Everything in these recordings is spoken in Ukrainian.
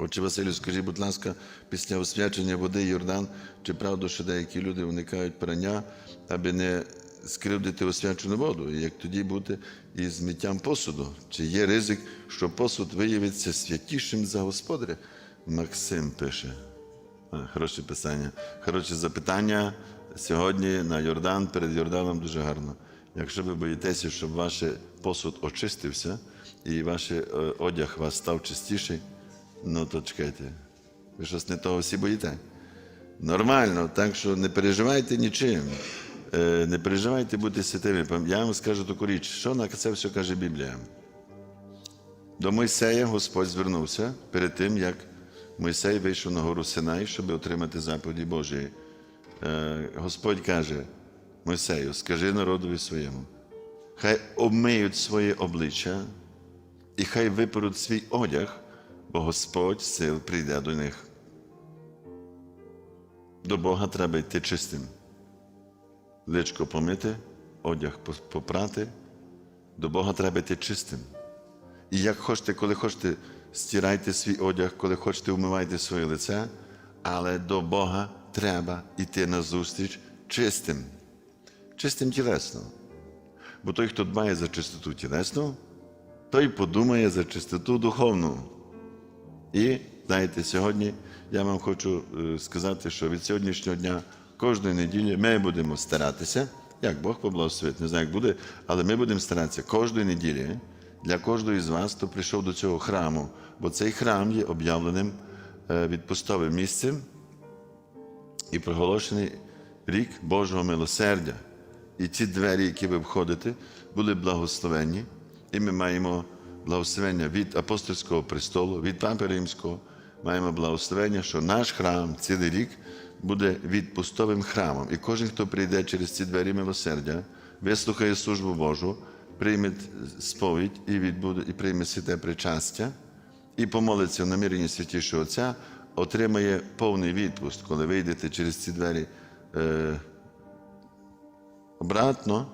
Отче Василю, скажіть, будь ласка, після освячення води Йордан, чи правда, що деякі люди уникають прання, аби не скривдити освячену воду? І як тоді бути із змиттям посуду? Чи є ризик, що посуд виявиться святішим за господаря? Максим пише. Хороше писання. Хороше запитання. Сьогодні на Йордан, перед Йорданом дуже гарно. Якщо ви боїтеся, щоб ваш посуд очистився і ваш е, одяг вас став чистіший, ну то чекайте. Ви щось не того всі боїте? Нормально, так що не переживайте нічим. Е, Не переживайте бути святими. Я вам скажу таку річ, що на це все каже Біблія. До Мойсея Господь звернувся перед тим, як Мойсей вийшов на гору Синай, щоб отримати заповіді Божої. Е, Господь каже Мойсею, скажи народові своєму, хай обмиють своє обличчя і хай виперуть свій одяг, бо Господь сил прийде до них. До Бога треба йти чистим. Личко помити, одяг попрати. До Бога треба йти чистим. І як хочете, коли хочете, стирайте свій одяг, коли хочете, вмивайте своє лице, але до Бога треба йти на зустріч чистим, чистим тілесно. Бо той, хто дбає за чистоту тілесну, той подумає за чистоту духовну. І знаєте, сьогодні я вам хочу е, сказати, що від сьогоднішнього дня, кожної неділі ми будемо старатися, як Бог поблагословить, не знаю, як буде, але ми будемо старатися кожної неділі для кожного з вас, хто прийшов до цього храму, бо цей храм є об'явленим е, відпустовим місцем і проголошений рік Божого милосердя. І ці двері, які ви входите, були благословенні, і ми маємо благословення від апостольського престолу, від Папи Римського. Маємо благословення, що наш храм цілий рік буде відпустовим храмом. І кожен, хто прийде через ці двері милосердя, вислухає службу Божу, прийме сповідь і відбуде, і прийме святе причастя, і помолиться в наміренні святішого Отця, отримає повний відпуст, коли вийдете через ці двері. Е, обратно,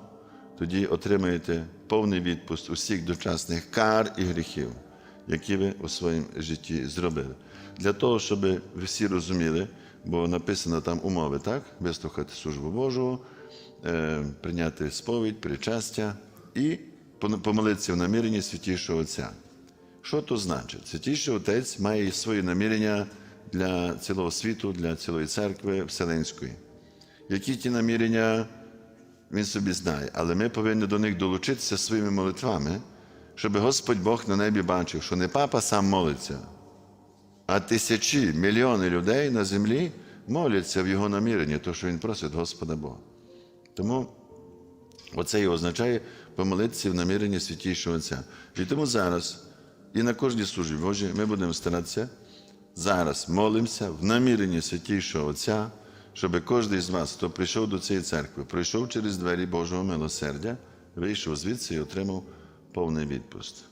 тоді отримаєте повний відпуст усіх дочасних кар і гріхів, які ви у своєму житті зробили. Для того, щоб ви всі розуміли, бо написано там умови, так? Вислухати службу Божу, е, прийняти сповідь, причастя і помолитися в наміренні святішого Отця. Що то значить? Святіший Отець має свої намірення для цілого світу, для цілої церкви Вселенської. Які ті намірення він собі знає, але ми повинні до них долучитися своїми молитвами, щоб Господь Бог на небі бачив, що не папа сам молиться, а тисячі, мільйони людей на землі моляться в його наміренні, то що він просить Господа Бога. Тому оце і означає помолитися в наміренні святішого Отця. І тому зараз і на кожній службі Божій ми будемо старатися зараз молимося в наміренні святішого Отця, щоб кожен з вас, хто прийшов до цієї церкви, пройшов через двері Божого милосердя, вийшов звідси і отримав повний відпуст.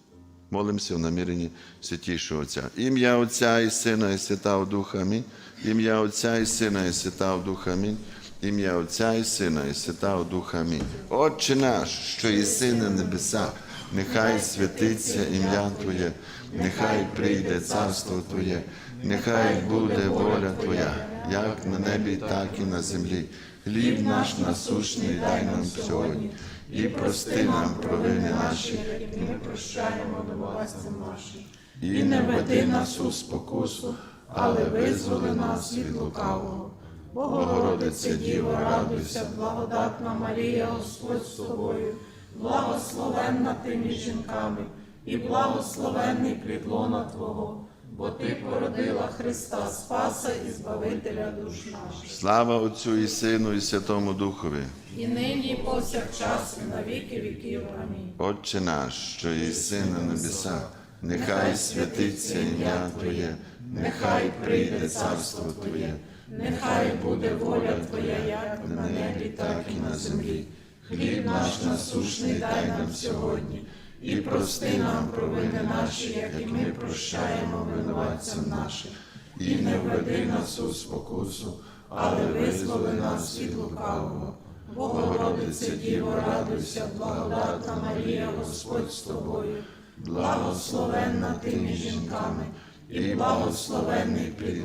Молимося в наміренні святішого Отця. Ім'я Отця і Сина, і Святого Духа. Амінь. Ім'я Отця і Сина, і Святого Духа. Амінь. Ім'я Отця і Сина, і Святого Духа. Амінь. Отче наш, що єси на небесах, нехай святиться ім'я Твоє, нехай прийде царство Твоє, нехай буде воля як на небі, так і на землі. Хліб наш насущний дай нам сьогодні, і прости нам провини наші, І ми прощаємо винуватцям нашим. і не введи нас у спокусу, але визволи нас від лукавого. Богородице Діво, радуйся, благодатна Марія, Господь з тобою, благословенна ти між жінками, і благословенний плідлона Твого, бо Ти породила Христа Спаса і Збавителя душ наших. Слава Отцю і Сину, і Святому Духові. І нині, і повсякчас, і на віки віків. Амінь. Отче наш, що єси на небесах, нехай святиться ім'я Твоє, нехай прийде царство Твоє, Нехай буде воля Твоя, як на небі, так і на землі. Хліб наш насущний дай нам сьогодні, і прости нам провини наші, як і ми прощаємо винуватцям нашим. І не введи нас у спокусу, але визволи нас від лукавого. Богородице Діво, радуйся, благодатна Марія, Господь з тобою, благословенна ти між жінками, і благословенний плід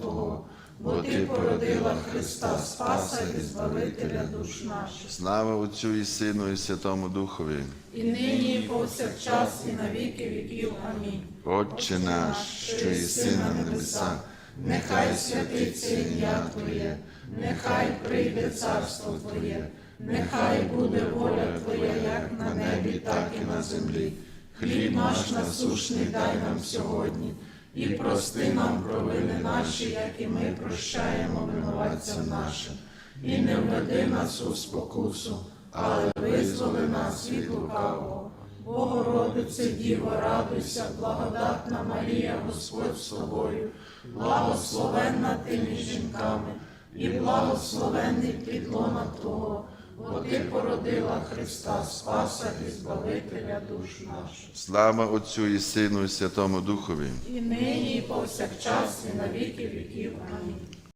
Твого, бо Ти породила Христа Спаса і Збавителя душ наших. Слава Отцю і Сину, і Святому Духові. І нині, і повсякчас, і на віки віків. Амінь. Отче наш, що єси на небесах, нехай святиться ім'я Твоє, нехай прийде царство Твоє, нехай буде воля Твоя, як на небі, так і на землі. Хліб наш насушний дай нам сьогодні, і прости нам провини наші, як і ми прощаємо винуватцям нашим. І не введи нас у спокусу, але визволи нас від лукавого. Богородице Діво, радуйся, благодатна Марія, Господь з тобою, благословенна ти між жінками, і благословенний плід лона Твого, бо ти породила Христа Спаса і Збавителя душ наших. Слава Отцю і Сину, і Святому Духові. І нині, і повсякчас, і на віки віків. Амінь.